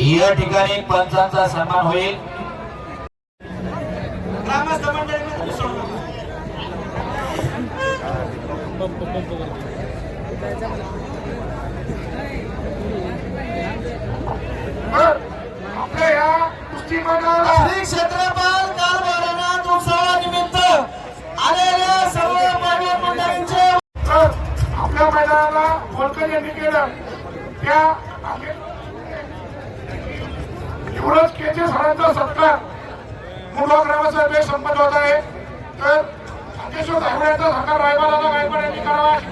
या ठिकाणी पंचांचा सन्मान होईल. श्री क्षेत्रपाल कारभारानाथ उत्सवानिमित्त आलेल्या सर्व मान्य मंडळींचे आपल्या मैदानाला होलकर यांनी केलं. त्या मुलगा संपन्न होत आहे. तर अतिशय धावण्याचा सत्कार रायबाला गायकवाड यांनी करावा.